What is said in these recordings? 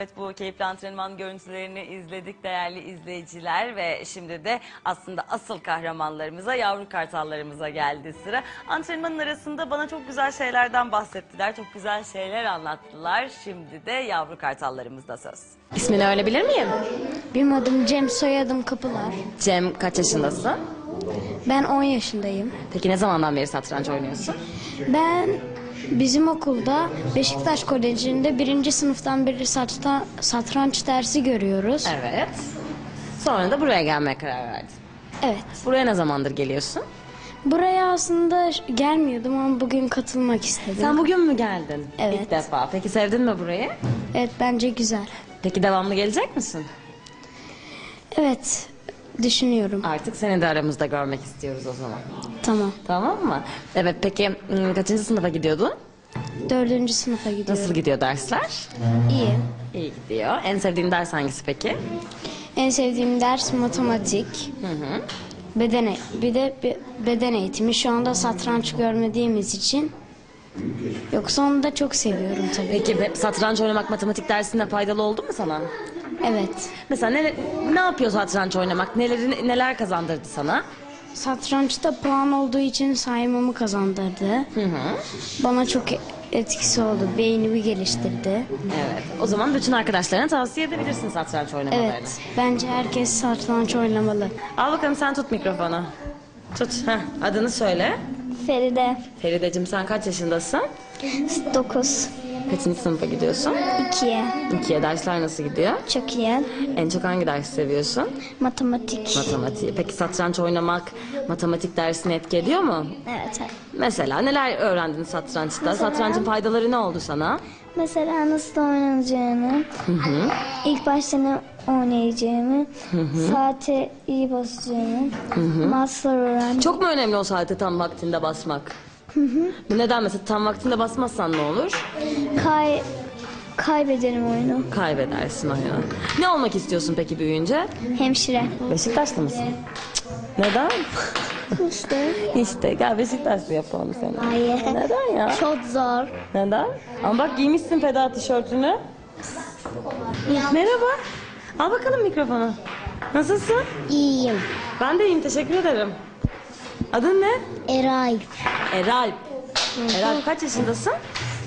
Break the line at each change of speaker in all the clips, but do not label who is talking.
Evet bu keyifli antrenman görüntülerini izledik değerli izleyiciler ve şimdi de aslında asıl kahramanlarımıza yavru kartallarımıza geldi sıra. Antrenmanın arasında bana çok güzel şeylerden bahsettiler, çok güzel şeyler anlattılar. Şimdi de yavru kartallarımızda söz. İsmini öğrenebilir miyim?
Benim adım Cem, soyadım Kapılar.
Cem kaç yaşındasın?
Ben 10 yaşındayım.
Peki ne zamandan beri satranç oynuyorsun?
Ben bizim okulda Beşiktaş Koleji'nde birinci sınıftan beri saçta, satranç dersi görüyoruz.
Evet. Sonra da buraya gelmeye karar verdin.
Evet.
Buraya ne zamandır geliyorsun?
Buraya aslında gelmiyordum ama bugün katılmak istedim.
Sen bugün mü geldin?
Evet.
İlk defa. Peki sevdin mi burayı?
Evet bence güzel.
Peki devamlı gelecek misin?
Evet düşünüyorum.
Artık seni de aramızda görmek istiyoruz o zaman.
Tamam.
Tamam mı? Evet peki ım, kaçıncı sınıfa gidiyordun?
Dördüncü sınıfa gidiyorum.
Nasıl gidiyor dersler?
İyi.
İyi gidiyor. En sevdiğin ders hangisi peki?
En sevdiğim ders matematik.
Hı hı.
Beden e- bir de be- beden eğitimi. Şu anda satranç görmediğimiz için. Yoksa onu da çok seviyorum tabii.
Peki satranç oynamak matematik dersinde faydalı oldu mu sana?
Evet.
Mesela ne, ne yapıyor satranç oynamak? Neleri, neler kazandırdı sana?
Satrançta puan olduğu için saymamı kazandırdı.
Hı hı.
Bana çok etkisi oldu. Beynimi geliştirdi.
Evet. O zaman bütün arkadaşlarına tavsiye edebilirsin satranç oynamalarını.
Evet. Bence herkes satranç oynamalı.
Al bakalım sen tut mikrofonu. Tut. Heh, adını söyle.
Feride.
Ferideciğim sen kaç yaşındasın?
9.
Kaçıncı sınıfa gidiyorsun?
2'ye.
İkiye dersler nasıl gidiyor?
Çok iyi.
En çok hangi dersi seviyorsun?
Matematik.
Matematiği. Peki satranç oynamak matematik dersini etki ediyor mu?
Evet.
Mesela neler öğrendin satrançta? Satrancın faydaları ne oldu sana?
Mesela nasıl oynanacağını, ilk başta ne oynayacağımı, saate iyi basacağımı, maslar öğrendim.
Çok mu önemli o saate tam vaktinde basmak? Bu Neden mesela tam vaktinde basmazsan ne olur?
Kay kaybederim oyunu.
Kaybedersin oyunu. Ne olmak istiyorsun peki büyüyünce?
Hemşire.
Beşiktaşlı mısın? Cık, Neden?
İşte.
İşte gel Beşiktaşlı yapalım seni.
Hayır.
Neden ya?
Çok zor.
Neden? Ama bak giymişsin feda tişörtünü. Merhaba. Al bakalım mikrofonu. Nasılsın?
İyiyim.
Ben de iyiyim teşekkür ederim. Adın ne?
Eray.
Eralp. Eralp kaç yaşındasın?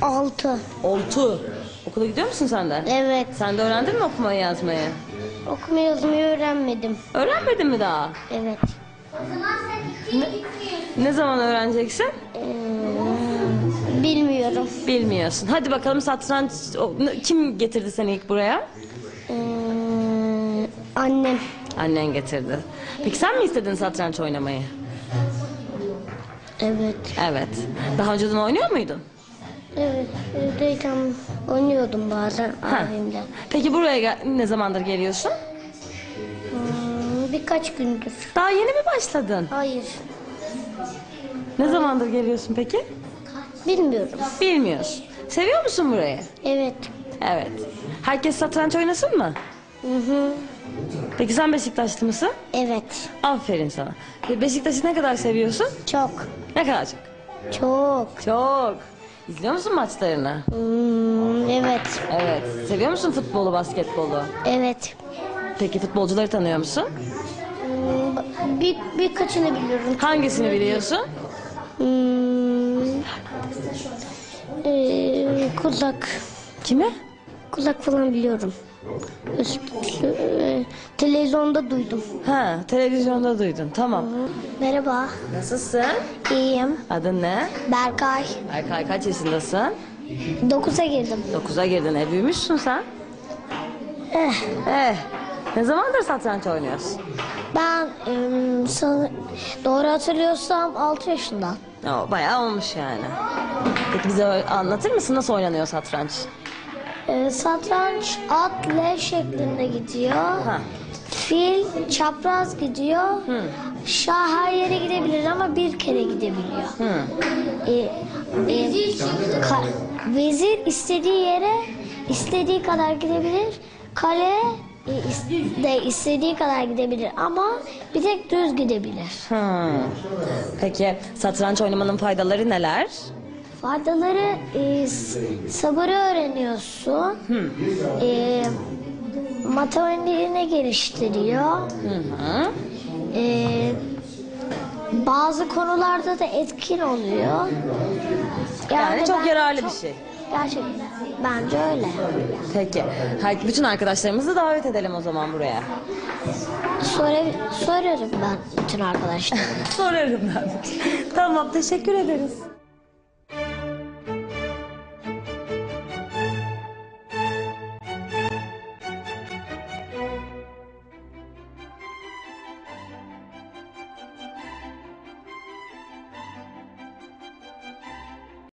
Altı.
Oltu. Okula gidiyor musun sen de?
Evet.
Sen de öğrendin mi okumayı yazmayı?
Okuma yazmayı öğrenmedim.
Öğrenmedin mi daha?
Evet.
Ne zaman öğreneceksin?
Ee, bilmiyorum.
Bilmiyorsun. Hadi bakalım satranç o- n- kim getirdi seni ilk buraya?
Ee, annem.
Annen getirdi. Peki sen mi istedin satranç oynamayı?
Evet.
Evet. Daha önceden oynuyor muydun?
Evet. Evdeyken oynuyordum bazen abimle.
Peki buraya gel- ne zamandır geliyorsun?
Hmm, birkaç gündür.
Daha yeni mi başladın?
Hayır.
Ne zamandır geliyorsun peki?
Bilmiyorum.
Bilmiyorsun. Seviyor musun burayı?
Evet.
Evet. Herkes satranç oynasın mı?
Hı hı.
Peki sen Beşiktaşlı mısın?
Evet.
Aferin sana. Beşiktaş'ı ne kadar seviyorsun?
Çok.
Ne kadar çok?
Çok.
Çok. İzliyor musun maçlarını?
Hmm, evet.
Evet. Seviyor musun futbolu, basketbolu?
Evet.
Peki futbolcuları tanıyor musun?
Hmm, bir, birkaçını biliyorum.
Hangisini biliyorsun?
Hmm, ee, kulak.
Kimi?
Kulak falan biliyorum. Ee, televizyonda duydum.
Ha, televizyonda duydun. Tamam.
Merhaba.
Nasılsın?
İyiyim.
Adın ne?
Berkay.
Erkay kaç yaşındasın?
9'a girdim.
9'a girdin. E büyümüşsün sen.
Eh,
Eh. Ne zamandır satranç oynuyorsun?
ben em, sana, doğru hatırlıyorsam 6 yaşında.
O bayağı olmuş yani. Peki bize anlatır mısın nasıl oynanıyor satranç?
Ee, satranç at L şeklinde gidiyor.
Ha.
Fil çapraz gidiyor. Şah her yere gidebilir ama bir kere gidebiliyor.
Hı.
Ee, e, ka- vezir istediği yere istediği kadar gidebilir. Kale e, de istediği kadar gidebilir ama bir tek düz gidebilir.
Hı. Peki satranç oynamanın faydaları neler?
Faydaları e, sabırı öğreniyorsun. E, matematiğini geliştiriyor.
Hı.
Ee, bazı konularda da etkin oluyor.
Yani çok
ben
yararlı
çok-
bir şey.
Gerçekten. Bence öyle.
Peki. Her- Bütün arkadaşlarımızı davet edelim o zaman buraya.
Sonra, sorarım ben bütün arkadaşlarıma.
Sorarım ben. tamam teşekkür ederiz.